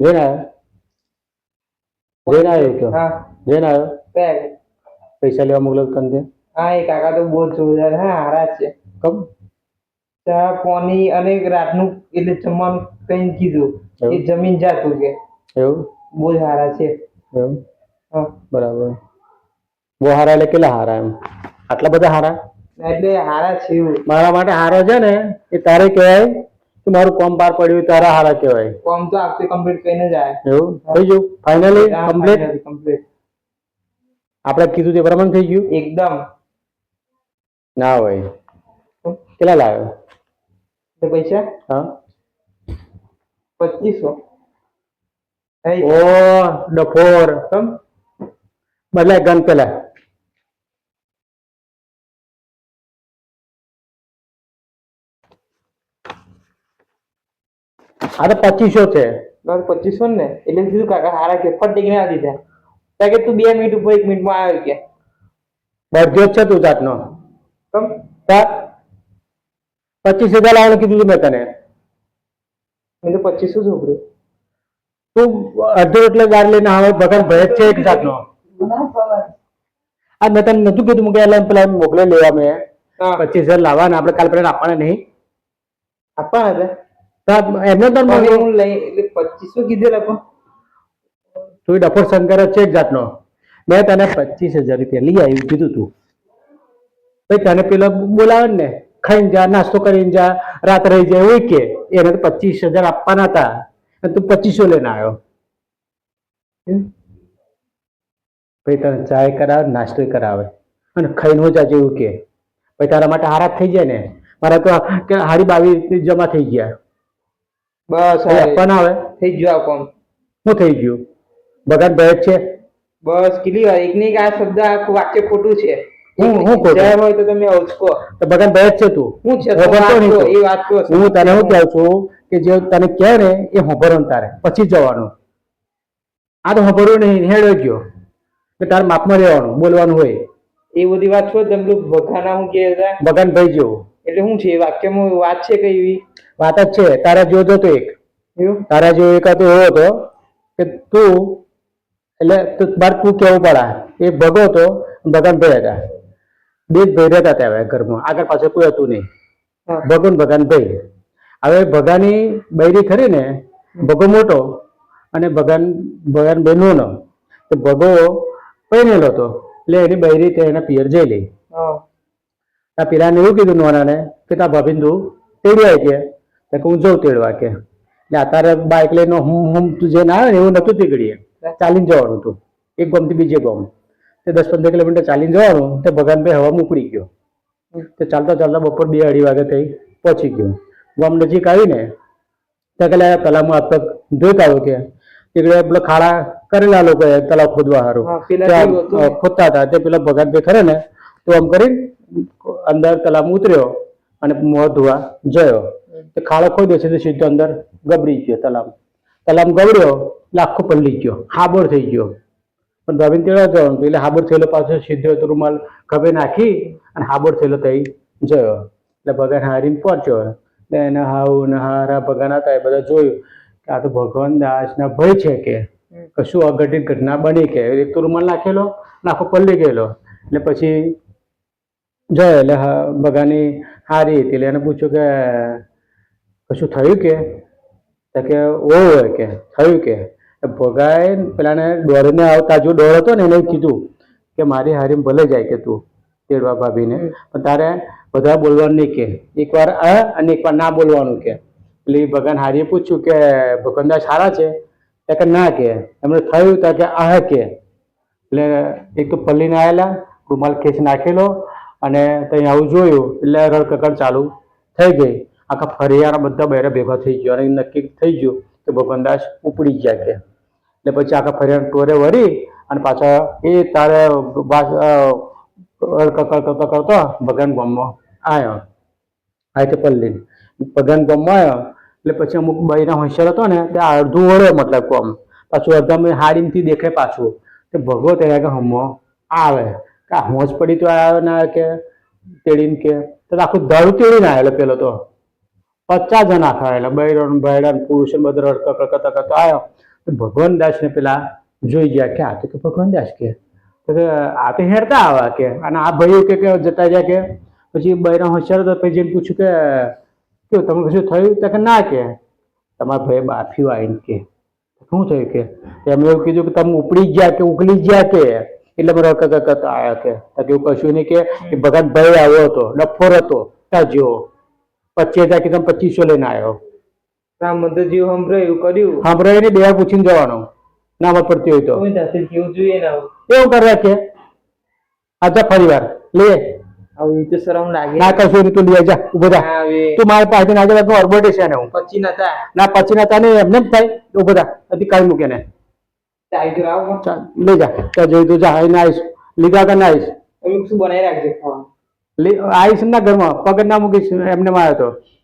જઈને આવ્યો જઈને આવ્યો તો? હા. આવ્યો પૈસા લેવા મોકલો તને? હા એ કાકા તો બહુ જોરદાર હા હારા છે. કમ? ચા પાણી અને રાતનું એટલે જમવાનું કઈ કીધું. એ જમીન જાતું કે. એવું? બહુ હારા છે. એવું? હા. બરાબર. બહુ હારા એટલે કેટલા હારા એમ? આટલા બધા હારા? એટલે હારા છે મારા માટે હારો છે ને એ તારે કહેવાય મારું કોમ પાર પડ્યું તારા હારા કહેવાય. કોમ તો આપતે કમ્પ્લીટ કરીને જાય એવું? થઈ ગયું? ફાઇનલી કમ્પ્લીટ કમ્પ્લીટ આપણે કીધું તે પ્રમાણે થઈ ગયું? એકદમ. ના હોય. કેટલા લાવ્યો તે પૈસા? હા. પચીસો. ઓ ડફોર. કમ? બદલાય ગન પેલા. આ તો પચીસો છે. બસ પચીસો ને. એટલે કીધું કાકા હારા કે ફટ ટીકને આ દીધા. ત્યાં કે તું બે મિનિટ ઉપર એક મિનિટમાં આવ્યો કે બધો જ છે તું જાતનો. કમ? તાર પચીસ હજાર લાવવાનું કીધું તું મેં તને. મેં તો પચીસો છોકરું તું અડધો એટલે ગાડી લઈને આવે ભગવાન ભય છે એક જાતનો. આ મેં તને નતું કીધું કે એટલે પેલા મોકલે લેવા મેં. પચીસ હજાર લાવવાના આપણે કાલ પેલા આપવાના નહીં. આપવાના હતા? એમને ધર્મ હું લઈ એટલે પચીસો કીધેલા પણ તું ડફોર શંકર છે એક જાતનો. મેં તને પચીસ હજાર રૂપિયા લઈ આવ્યું કીધું તું. ભાઈ તને પેલો બોલાવે ને ખાઈને જા નાસ્તો કરીને જા રાત રહી જાય હોય કે. એને તો પચીસ હજાર આપવાના હતા. અને તું પચીસો લઈને આવ્યો? ભાઈ તને ચાય કરાવે નાસ્તો કરાવે. અને ખાઈને હો જાજે એવું કે. ભાઈ તારા માટે હારા થઈ જાય ને. મારા તો હારી બાવી જમા થઈ ગયા. બસ આપવાના આવે થઈ ગયો આ કોમ. શું થઈ ગયું? ભગવાન ભય છે? બસ કેટલી વાર? એક ને આ શબ્દ આખું વાક્ય ખોટું છે. હું હું ખોટું? હોય તો તમે અવચકો. તો ભગવાન ભય છે તું? હું છે હું તો વાત ભણતો નહીં કહો, તું. એ વાત કહો હું તને શું કહું છું. કે જે તને કહે ને એ હોભરવાનું તારે. પછી જવાનું. આ તો હોભરવું નહીં હેડો ગયો. કે તારે માપમાં રહેવાનું બોલવાનું હોય. એ બધી વાત છો તમે ભખાના હું કે ભગવાન ભાઈ જેવું એટલે શું છે? વાક્યમાં વાત છે કઈ એવી? વાત જ છે. તારા જેવો તો એક. તારા જો એક હતો એવો હતો કે તું એટલે બાર તું કેવું પડા? એ ભગો હતો ભગવાન ભાઈ હતા. બે જ ભાઈ રહેતા હતા ઘરમાં. આગળ પાછળ કોઈ હતું નહીં. ભગવાન ભગવાન ભાઈ હવે ભગાની બૈરી ખરી ને ભગો મોટો અને ભગવાન ભગવાન ભાઈ નો તો ભગો પહેરેલો હતો. એટલે એની બૈરી તે એના પિયર જઈ લઈ. આ પેલાને એવું કીધું નોનાને કે તા ભાભીને તું તેડી આવી કે. તો હું જઉં તેડવા કે. એટલે અત્યારે બાઇક લઈને હું હું તું જે ના આવે ને એવું નહોતું તીકડીએ. ચાલીને જવાનું હતું એક ગામથી બીજે ગામ. તે દસ પંદર કિલોમીટર ચાલીને જવાનું. તે ભગવાનભાઈ હવામાં ઉપડી ગયો. તો ચાલતા ચાલતા બપોર બે અઢી વાગે થઈ પહોંચી ગયો. ગામ નજીક આવીને ત્યાં પેલા તલાવમાં હાથ પગ ધોઈતા આવ્યો કે. એકડે પેલો ખાડા કરેલા લોકોએ તલાવ ખોદવા હા? અ, ખોદતા હતા. તે પેલા ભગવાનભાઈ ખરે ને તો આમ કરીને અંદર તલાવમાં ઉતર્યો અને મોં ધોવા જયો. તો ખાડો ખોદ્યો તો સીધો અંદર ગબડી ગયો તલામ. તલામ ગબડ્યો એટલે આખો પલ્લી ગયો, હાબોર થઈ ગયો. પણ ભાભીને તેડવા જવાનું એટલે હાબોર થયેલો પાછો સીધો તો રૂમાલ ખભે નાખી અને હાબોર થયેલો થઈ જયો. એટલે ભગવાન હારીને પહોંચ્યો. એટલે એને હાવ ને હારા ભગવાન હતા, એ બધા જોયું કે આ તો ભગવાન દાસના ભય છે કે કશું અઘટિત ઘટના બની કે એક તો રૂમાલ નાખેલો નાખો પલ્લી ગયેલો. એટલે પછી જોયો એટલે હા ભગાની હારી હતી એટલે એને પૂછ્યું કે, કશું થયું કે? તો કે ઓ કે, થયું કે? ભગાએ પેલાને દોડીને આવતા જો દોડ હતો ને એને કીધું કે, મારી હારી ભલે જાય કે તું, તેડવા ભાભીને. પણ તારે બધા બોલવાનું નહીં કે. એકવાર આ અને એકવાર ના બોલવાનું કે. એટલે એ ભગવાન હારીએ પૂછ્યું કે, ભગવાનદાસ સારા છે? ત્યાં કે, ના કે. એમણે થયું ત્યાં કે આ કે. એટલે એક તો પલ્લીને આવેલા રૂમાલ ખેંચ નાખેલો અને ત્યાં આવું જોયું, એટલે રડકકડ ચાલુ થઈ ગઈ. આખા ફરિયાના બધા બહેરા ભેગા થઈ ગયો અને નક્કી થઈ ગયું કે ભગવાનદાસ ઉપડી ગયા કે. એટલે પછી આખા ફરિયાના ટોરે વળી અને પાછા એ તારે રડકકડ કરતો કરતો ભગવાન ગામમાં આવ્યો આ તે પલ્લી. ભગવાન ગામમાં આવ્યો એટલે પછી અમુક બહીના હોશિયાર હતો ને, તે અડધું વળ્યો મતલબ કોમ પાછું અડધા હાડીમથી દેખે પાછું. તે ભગવત એને હમો આવે. કે હું હોંશ પડી તો આવ્યો ના કે, તેડીને કે. તો આખું દારૂ તેડીને આવેલો પેલો તો. પચાસ જણા ખાયેલા બૈરણ ભૈરણ પુરુષ બધા રડકા કરતા તો આવ્યો કે ભગવાન દાસ ને પેલા જોઈ ગયા કે આ તો કે ભગવાન દાસ કે. આ તો હેરતા આવા કે. અને આ ભાઈઓ કે કે જતા રહ્યા કે. પછી બૈરા હોશિયાર તો પછી જેમ પૂછ્યું કે, કેવું તમે કશું થયું? તો કે ના કે. તમારા ભાઈ બાફ્યું આવીને કે. શું થયું કે? એમ એવું કીધું કે, તમે ઉપડી ગયા કે ઉકલી ગયા કે? એટલે મારા કકા કતા આવ્યા કે એવું કશું નહીં કે એ ભગત ભાઈ આવ્યો હતો ડફોર હતો ત્યાં જેવો પચીસ હજાર કે તમે પચીસો લઈને આવ્યો. રામ મંદિર જેવું હમણાં એવું કર્યું? સાંભળાય ને બે પૂછીને જવાનું. ના પડતી હોય તો. કોઈ જેવું જોઈએ ને એવું કરવા કે? આજા ફરી વાર લે. આવી તો શરમ લાગે. ના કશું તું લઈ જા ઊભો થા. તું મારી પાસે ના જવા તું અરબોટે ને હું. પછી નતા ના પછી ના ને એમને જ થાય. ઊભો થા હજી કાઢી મૂકે ને. લઈ જા. ત્યાં જોઈ તું જા આવીને આવીશ. લીધા કે ના આવીશ શું બનાવી રાખજે આવીશ ના ઘરમાં. પગ ના મૂકીશ એમને માર્યો હતો તો.